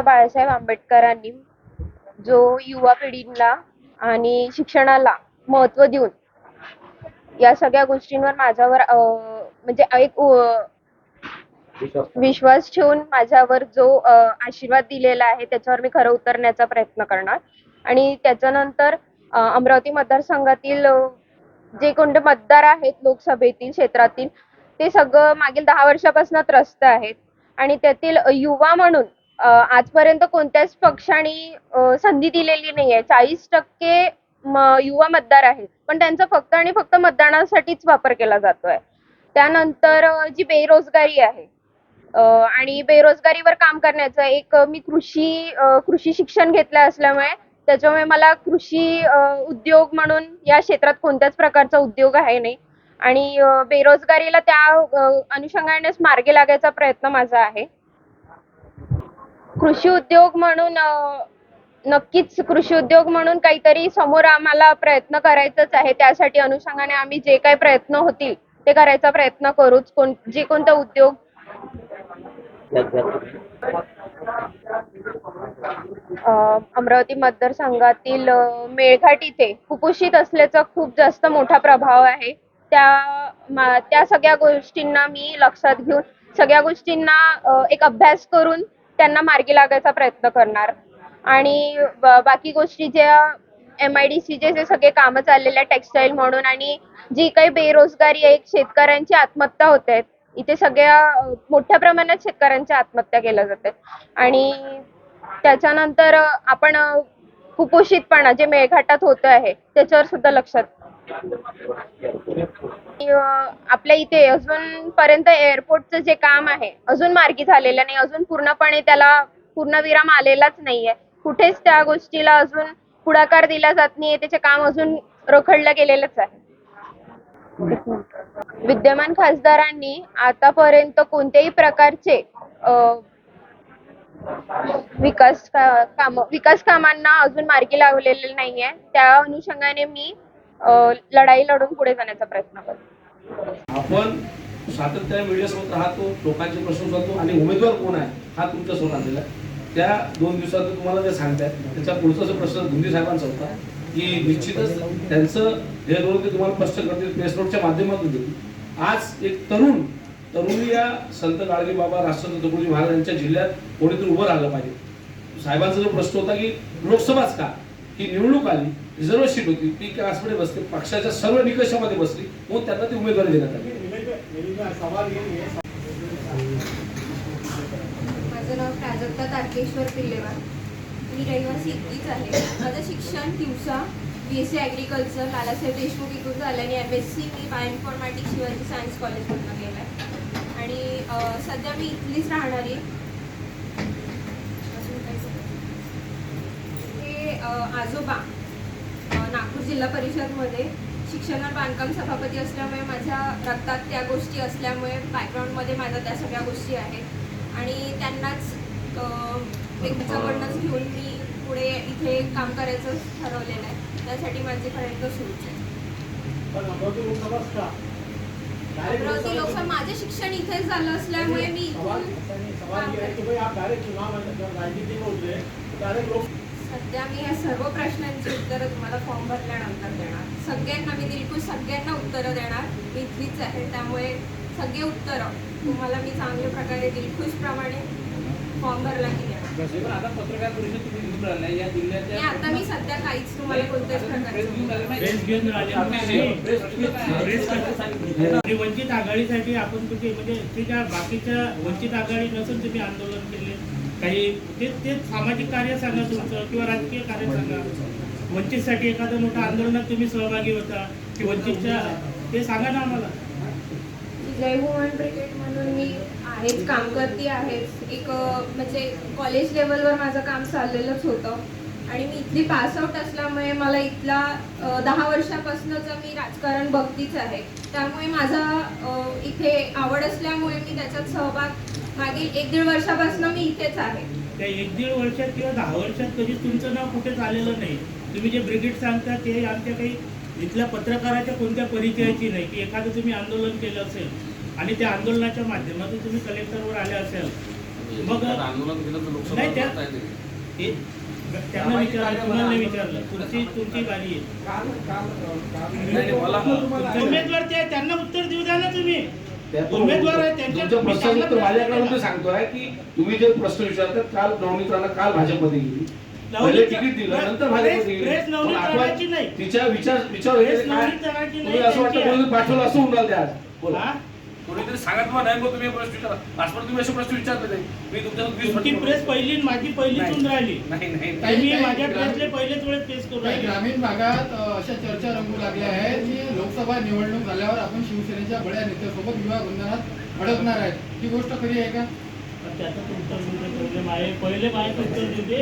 Doctor Balasaheb आंबेडकरांनी जो युवा पिढीला आणि शिक्षणाला महत्त्व देऊन या सगळ्या गोष्टींवर माझ्यावर अं, म्हणजे एक विश्वास ठेवून माझ्यावर जो आशीर्वाद दिलेला आहे त्याच्यावर मी खरं उतरण्याचा प्रयत्न करणार. आणि त्याच्यानंतर अमरावती मतदारसंघातील जे कोणते मतदार आहेत लोकसभेतील क्षेत्रातील ते सगळं मागील दहा वर्षापासून त्रस्त आहेत. आणि त्यातील युवा म्हणून आजपर्यंत कोणत्याच पक्षाने संधी दिलेली नाहीये. चाळीस टक्के युवा मतदार आहेत. पण त्यांचा फक्त आणि फक्त मतदानासाठीच वापर केला जातोय. त्यानंतर जी बेरोजगारी आहे आणि बेरोजगारीवर काम करण्याचं एक मी कृषी कृषी शिक्षण घेतलं असल्यामुळे त्याच्यामुळे मला कृषी उद्योग म्हणून या क्षेत्रात कोणत्याच प्रकारचा उद्योग आहे नाही. आणि बेरोजगारीला त्या अनुषंगानेच मार्गी लागायचा प्रयत्न माझा आहे. कृषी उद्योग म्हणून नक्कीच कृषी उद्योग म्हणून काहीतरी समोर आम्हाला प्रयत्न करायचाच आहे. त्यासाठी अनुषंगाने आम्ही जे काही प्रयत्न होतील ते करायचा प्रयत्न करूच. कोण जे कोणता उद्योग अमरावती मतदारसंघातील मेळघाट इथे कुपोषित असल्याचा खूप जास्त मोठा प्रभाव आहे. त्या त्या सगळ्या गोष्टींना मी लक्षात घेऊन सगळ्या गोष्टींना एक अभ्यास करून त्यांना मार्गी लागायचा प्रयत्न करणार. आणि बाकी गोष्टी ज्या एम आय डी सीचे जे सगळे कामं चाललेले आहेत टेक्सटाईल म्हणून आणि जी काही बेरोजगारी आहे शेतकऱ्यांची आत्महत्या होत आहेत इथे सगळ्या मोठ्या प्रमाणात शेतकऱ्यांच्या आत्महत्या केल्या जातात आणि त्याच्यानंतर आपण कुपोषितपणा जे मेळघाटात होत आहे त्याच्यावर सुद्धा लक्षात आपल्या इथे अजूनपर्यंत एअरपोर्टचं जे काम आहे अजून मार्गी झालेलं नाही अजून पूर्णपणे त्याला पूर्णविराम आलेलाच नाहीये. कुठेच त्या गोष्टीला अजून पुढाकार दिला जात नाहीये त्याचे काम अजून रखडलं गेलेलंच आहे. विद्यमान खासदारांनी आतापर्यंत कोणत्याही प्रकारचे विकास का- काम विकास कामांना अजून मार्गी लावलेले नाहीये. त्या अनुषंगाने मी लढाई लढून पुढे जाण्याचा प्रयत्न करतो आपण सातत्याने मीडियासोबत राहतो लोकांचे प्रश्न करतो आणि उमेदवार कोण आहे हा तुमच्यासमोर आलेला आहे. त्या दोन दिवसात तुम्हाला जे सांगतायत त्याचा पुढचा जो प्रश्न धुंदी साहेबांचा होता की निश्चितच त्यांचं हे धोरण ते तुम्हाला स्पष्ट करतील प्रेस नोटच्या माध्यमातून देतील. आज एक तरुण तरुणी या संत गाडगे बाबा राष्ट्रसंत तुकडोजी महाराज यांच्या जिल्ह्यात कोणीतरी उभं राहिलं पाहिजे. साहेबांचा जो प्रश्न होता की लोकसभाच का? ही निवडणूक आली रिझर्व सीट होती ती कासमध्ये बसली पक्षाच्या सर्व निकषामध्ये बसली म्हणून त्यांना ती उमेदवारी देण्यात आली. माझं नाव प्राजक्ता तारकेश्वर पिल्लेवार. मी रहिवासी इतकीच आहे. माझं शिक्षण दिवसा B S C agriculture Lalasaheb Deshmukh इथून झालं आणि एम एस सी मी बायोइन्फॉर्मॅटिक्स शिवाजी सायन्स कॉलेजमधून गेलं आहे आणि सध्या मी इथलीच राहणारी हे आजोबा. नागपूर जिल्हा परिषदमध्ये शिक्षणात बांधकाम सभापती असल्यामुळे माझ्या रक्तात त्या गोष्टी असल्यामुळे बॅकग्राऊंडमध्ये माझ्या त्या सगळ्या गोष्टी आहेत. आणि त्यांनाच त्यांच्याकडनंच घेऊन मी पुढे इथे काम करायचं ठरवलेलं आहे. त्यासाठी माझे प्रयत्न सुरूच आहे अमरावती लोकसभा माझे शिक्षण इथेच झालं असल्यामुळे मी इथून काम करते. सध्या मी या सर्व प्रश्नांची उत्तरं तुम्हाला फॉर्म भरल्यानंतर देणार. सगळ्यांना मी दिलखुश सगळ्यांना उत्तरं देणार. मी इथलीच आहे त्यामुळे सगळे उत्तरं तुम्हाला मी चांगल्या प्रकारे दिलखुशप्रमाणे फॉर्म भरला की आता मी सध्या काहीच तुम्हाला कोणत्याच प्रकारचं वंचित आघाडीसाठी आपण कुठे म्हणजे बाकीच्या वंचित आघाडी नसून तुम्ही आंदोलन केले. काही ते ते सामाजिक कार्य सांगा तुमचं किंवा राजकीय कार्य सांगा. वंचितसाठी एखादं मोठं आंदोलनात तुम्ही सहभागी होता की वंचितच्या ते सांगा ना आम्हाला. जय वुमन ब्रिगेड म्हणून मी आहेच काम करते आहेच. एक म्हणजे कॉलेज लेवलवर माझं काम चाललेलंच होतं. आणि मी इथली पासआउट असल्यामुळे मला इथला दहा वर्षापासूनच मी राजकारण बघतीच आहे. त्यामुळे माझा इथे आवड असल्यामुळे मी त्याच्यात सहभाग मागील एक दीड वर्षापासून मी इथेच आहे. त्या एक दीड वर्षात किंवा दहा वर्षात कधीच तुमचं नाव कुठेच आलेलं नाही. तुम्ही जे ब्रिगेड सांगता ते आमच्या काही इथल्या पत्रकाराच्या कोणत्या परिचयाची नाही की एखादं तुम्ही आंदोलन केलं असेल आणि त्या आंदोलनाच्या माध्यमातून तुम्ही कलेक्टरवर आले असेल. मग आंदोलन केलं तर नाही, त्या- त्यांना विचारलं तुम्हाला विचारलं. तुमची तुमची बारी आहे. नाही, मला उमेदवार ते आहे, त्यांना उत्तर देऊ द्या ना तुम्ही. उमेदवार आहे त्यांच्या उत्तर मी माझ्याकडे सांगतोय की तुम्ही जे प्रश्न विचारतात काल नवनीत राणा काल भाजपमध्ये गेली. तिकीट दिलं नंतर भाजपमध्ये. तिच्या विचार विचार तुम्ही असं वाटतं पाठवलं असं होऊन राहिलं ते आज. बोला. हा? कोणीतरी सांगा तुम्हाला नाही मग तुम्ही प्रश्न विचारा. पासपोर्ट तुम्ही असे प्रश्न विचारले नाही. मी तुमच्या वीस तुमची प्रेस पहिली आणि माझी पहिली नाही. तून राहिली. नाही नाही मी माझ्या प्रेसले पहिलेच वेळेस पेश करू राहिले. ग्रामीण भागात अशा चर्चा रंगू लागल्या आहेत की लोकसभा निवडणूक झाल्यावर आपण शिवसेनेच्या बड्या नेत्यासोबत विवाह बंधनात अडकणार आहेत. ही गोष्ट खरी आहे का? त्याचं पहिले उत्तर देऊ दे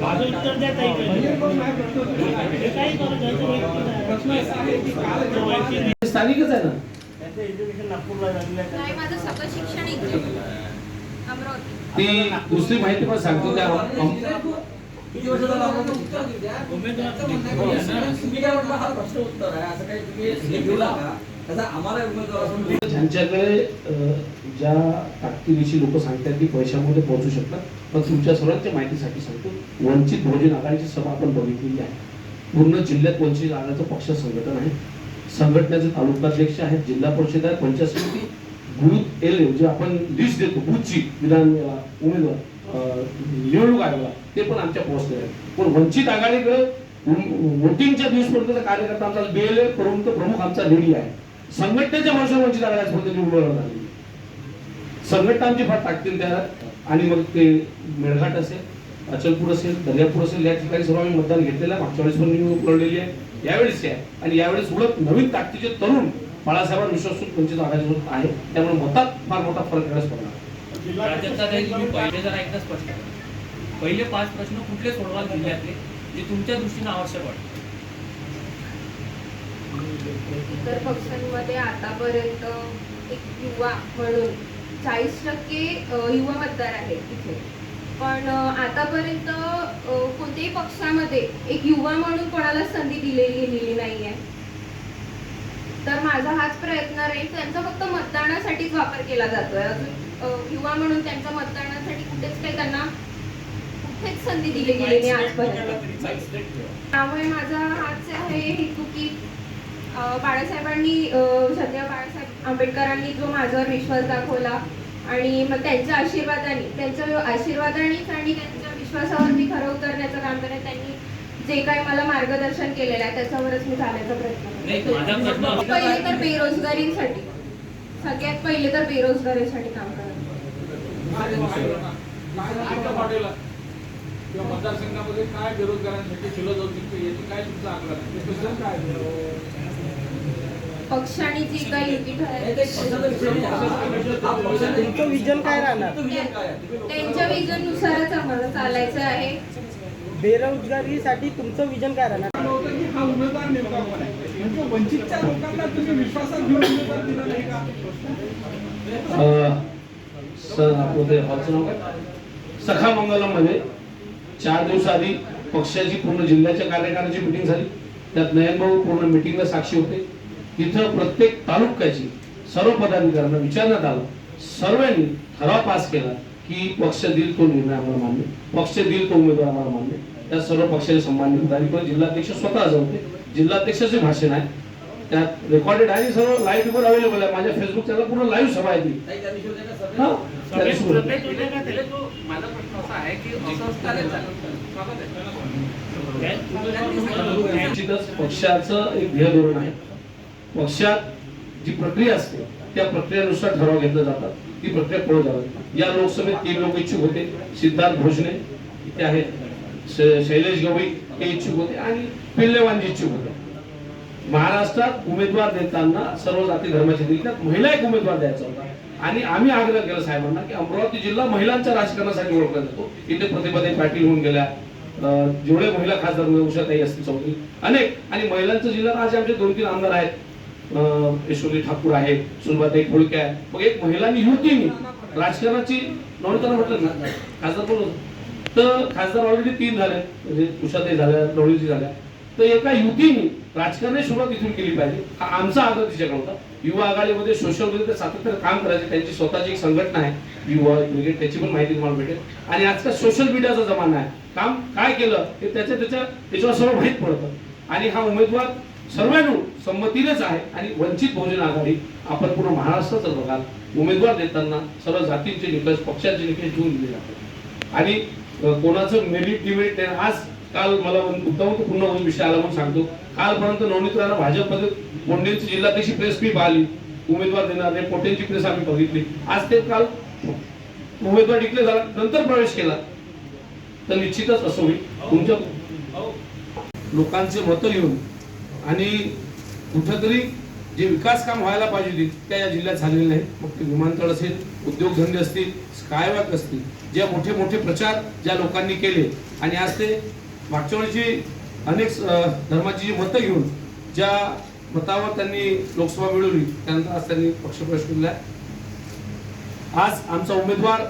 माझं उत्तर द्या हे काही आहे. हे स्थानिकच आहे ना? त्याचं एज्युकेशन नागपूरला झालेलं आहे. नाही माझं सगळं शिक्षण इथे. अमरावती. ती दुसरी माहिती पण सांगतो त्या ज्यांच्याकडे ज्या ताकदीविषयी लोक सांगतात की पैशामध्ये पोहोचू शकतात पण तुमच्या सर्वांच्या माहितीसाठी सांगतो वंचित बहुजन आघाडीची सभा आपण बघितलेली आहे. पूर्ण जिल्ह्यात वंचित आघाडीचं पक्ष संघटन आहे. संघटनेचे तालुकाध्यक्ष आहेत जिल्हा परिषद आहे पंचायत समिती बूथ एल जे आपण लिस्ट देतो बूथची विधान उमेदवार निवडणूक आयोगाला ते पण आमच्या पोहोचले आहेत. पण वंचित आघाडीकडे वोटिंगच्या दिवसपर्यंत कार्यकर्ता आमचा बेल प्रमुख प्रमुख आमचा लेडी आहे. संघटनेच्या भाषा वंचित आघाडीपर्यंत निवडून झाली संघटना आमची फार टाकतील त्यात आणि मग ते मेळघाट असेल अचलपूर असेल दर्यापूर असेल या ठिकाणी सर्व आम्ही मतदान घेतलेलं आहे. मागच्या वेळेस पण निवडणूक लढलेली आहे. यावेळेस आहे. आणि यावेळेस उलट नवीन ताकदीचे तरुण बाळासाहेबांवर विश्वासून वंचित आघाडीसोबत आहे. त्यामुळे मतात फार मोठा फरक ताई, तुम्ही पहिले जरा एकदा स्पष्ट करा. पहिले पाच प्रश्न कुठले सोडवाल जिल्ह्यातले जे तुमच्या दृष्टीने आवश्यक वाटतं? इतर पक्षांमध्ये आतापर्यंत एक युवा म्हणून चाळीस टक्के युवा मतदार आहेत इथे. पण आतापर्यंत कोणत्याही पक्षामध्ये एक युवा म्हणून कोणाला संधी दिलेली गेलेली नाही आहे तर माझा हाच प्रयत्न राहील त्यांचा फक्त मतदानासाठीच वापर केला जातोय. अजून युवा म्हणून त्यांच्या मतदानासाठी कुठेच काही त्यांना कुठेच संधी दिली गेली नाही आजपर्यंत. त्यामुळे माझा हाच आहे हेतू की बाळासाहेबांनी सध्या बाळासाहेब आंबेडकरांनी जो माझ्यावर विश्वास दाखवला आणि मग त्यांच्या आशीर्वादाने त्यांच्या आशीर्वादानेच आणि त्यांच्या विश्वासावरती खरं उतरण्याचं काम करत त्यांनी जे काही मला मार्गदर्शन केलेलं आहे त्याच्यावरच मी जाण्याचा प्रयत्न पहिले तर बेरोजगारीसाठी सगळ्यात पहिले तर बेरोजगारीसाठी काम करत किंवा मतदारसंघामध्ये काय बेरोजगारांसाठी केलं जाऊ शकतं याची काय तुमचं आकलन आहे? काय पक्षाने जी काही युती ठरवली तुमचं विजन काय राहणार? त्यांच्या विजन नुसारच आम्हाला चालायचं आहे. बेरोजगारीसाठी तुमचं विजन काय राहणार? होतं की हा उमेदवार नेमका कोण आहे? म्हणजे वंचितच्या लोकांना तुम्ही विश्वासात घेऊन उमेदवार दिला नाही का? अ, सर आपलं ते काय सखा मंगलममध्ये चार दिवस आधी पक्षाची पूर्ण जिल्ह्याच्या कार्यकारिणीची मिटिंग झाली. त्यात नयन भाऊ पूर्ण मिटिंगला साक्षी होते. तिथं प्रत्येक तालुक्याची सर्व पदाधिकाऱ्यांना विचारण्यात आलं सर्वांनी ठराव पास केला की पक्ष देईल तो निर्णय आम्हाला मान्य. पक्ष देईल तो उमेदवार आम्हाला मान्य. त्या सर्व पक्षाचे सन्मानित पदाधिकारी जिल्हाध्यक्ष स्वतः होते जिल्हाध्यक्षाचे भाषण आहे. त्यात रेकॉर्डेड आहे सर्व लाईव्ह वर अवेलेबल आहे. माझ्या फेसबुक चॅनल पूर्ण लाईव्ह सभा आहे ती. निश्चितच पक्षाचं एक ध्येय धोरण आहे. पक्षात जी प्रक्रिया असते त्या प्रक्रियेनुसार ठराव घेतले जातात. ती प्रक्रिया पुढे जातात. या लोकसभेत तीन लोक इच्छुक होते. सिद्धार्थ भोजने ते आहेत. शैलेश गवई हे इच्छुक होते आणि पिल्लेवांजी इच्छुक होते. महाराष्ट्रात उमेदवार देताना सर्व जाती धर्माचे दिल्यात त्यात महिला एक उमेदवार द्यायचा होता. आणि आम्ही आग्रह केला साहेबांना की अमरावती जिल्हा महिलांच्या राजकारणासाठी ओळखला जातो. इथे प्रतिभाताई पाटील होऊन गेल्या. अं, जेवढे महिला खासदार म्हणजे उषाताई असतील चौधरी अनेक. आणि महिलांचा जिल्हा आज आमचे दोन तीन आमदार आहेत. अं, ठाकूर आहेत सुनबाताई फुळके आहे मग एक महिलांनी युवतींनी राजकारणाची नवनीताना म्हटलं ना खासदार पण तर खासदार ऑलरेडी तीन झाले. म्हणजे उषाताई झाल्या नवनीती झाल्या. तर एका युतीने राजकारणाची सुरुवात इथून केली पाहिजे. हा आमचा आग्रह तिच्याकडे होता. युवा आघाडीमध्ये सोशल मीडिया सातत्याने काम करायचे. त्यांची स्वतःची एक संघटना आहे. युवा ब्रिगेड त्याची पण माहिती तुम्हाला भेटेल. आणि आजकाल सोशल मीडियाचा जमाना आहे. काम काय केलं हे त्याच्या त्याच्या त्याच्यावर सर्व माहीत पडतं. आणि हा उमेदवार सर्वांनो संमतीनेच आहे आणि वंचित बहुजन आघाडी आपण पूर्ण महाराष्ट्राचं बघाल. उमेदवार देताना सर्व जातींचे निकष पक्षाचे निकष घेऊन दिले जातात. आणि कोणाचं मेरिट डिमेरिट आज काल मला उत्तम पूर्ण विषय आला म्हणून सांगतो. कालपर्यंत नवनीत राणा भाजपमध्ये कोंडेंची जिल्हाध्यक्ष प्रेस मी पाहिली उमेदवार देणार नाही पोटेंची प्रेस आम्ही बघितली. आज ते काल उमेदवार डिक्लेअर झाला नंतर प्रवेश केला. तर निश्चितच असं होईल. तुमच्या लोकांचे मतं घेऊन आणि कुठंतरी जे विकास काम व्हायला पाहिजे त्या या जिल्ह्यात झालेले नाही. मग ते विमानतळ असेल उद्योगधंदे असतील स्कायवॉक असतील ज्या मोठे मोठे प्रचार ज्या लोकांनी केले आणि आज ते मागच्या वेळेची अनेक धर्माची जी मतं घेऊन ज्या मतावर त्यांनी लोकसभा मिळवली त्यानंतर आज त्यांनी पक्षप्रवेश केला आहे. आज आमचा उमेदवार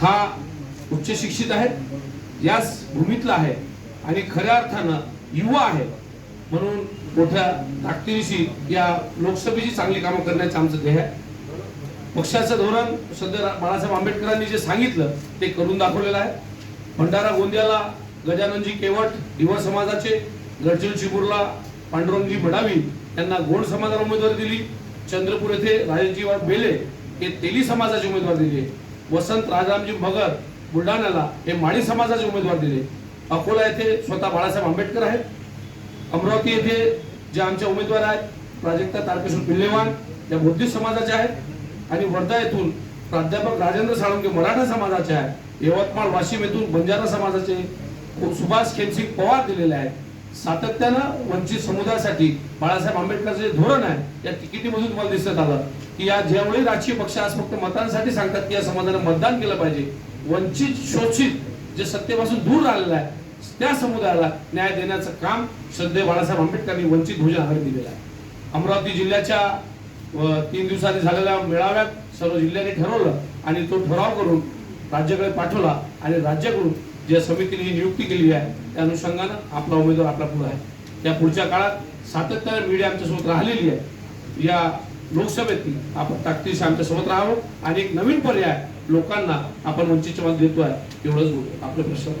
हा उच्च शिक्षित आहे याच भूमीतला आहे आणि खऱ्या अर्थानं युवा आहे. म्हणून मोठ्या ताकदीनिशी या लोकसभेची चांगली कामं करण्याचं आमचं ध्येय आहे. पक्षाचं धोरण सध्या बाळासाहेब आंबेडकरांनी जे सांगितलं ते करून दाखवलेलं आहे. भंडारा गोंदियाला गजाननजी केवट दिवा समाजाचे गडचिरोली चिबूरला पांडुरंगजी भडावी यांना गोंड समाजाला उमेदवारी दिली. चंद्रपूर येथे राजनजी बेले हे तेली समाजाचे उमेदवार दिले. वसंत राजारामजी भगत बुलढाण्याला हे माळी समाजाचे उमेदवार दिले. अकोला येथे स्वतः बाळासाहेब आंबेडकर आहेत. अमरावती येथे जे आमचे उमेदवार आहेत प्राजक्ता तारकेश्वर पिल्लेवान या बुद्धिस्ट समाजाचे आहेत आणि वर्धा येथून प्राध्यापक राजेंद्र साळुंके मराठा समाजाचे आहेत यवतमाळ वाशिम येथून बंजारा समाजाचे सुभाष खेमसिंग पवार दिलेले आहेत. सातत्यानं वंचित समुदायासाठी बाळासाहेब आंबेडकरचं जे धोरण आहे या तिकिटीमधून तुम्हाला दिसत आलं की या ज्यावेळी राजकीय पक्ष आज फक्त मतांसाठी सांगतात की या समाजाने मतदान केलं पाहिजे वंचित शोषित जे सत्तेपासून दूर राहिलेलं आहे त्या समुदायाला न्याय देण्याचं काम श्रद्धे बाळासाहेब आंबेडकरांनी वंचित बहुजन आघाडी दिलेलं आहे. अमरावती जिल्ह्याच्या तीन दिवसांनी झालेल्या मेळाव्यात सर्व जिल्ह्यांनी ठरवलं आणि तो ठराव करून राज्याकडे पाठवला आणि राज्याकडून ज्या समितीने नियुक्ती केली आहे त्या अनुषंगानं आपला उमेदवार आपला पुढे आहे. त्या पुढच्या काळात सातत्याने मीडिया आमच्यासोबत राहिलेली आहे. या लोकसभेतील आपण ताकदीशी आमच्यासोबत राहावं आणि एक नवीन पर्याय लोकांना आपण वंचितच्या मत आहे एवढंच बोलतो आपले प्रश्न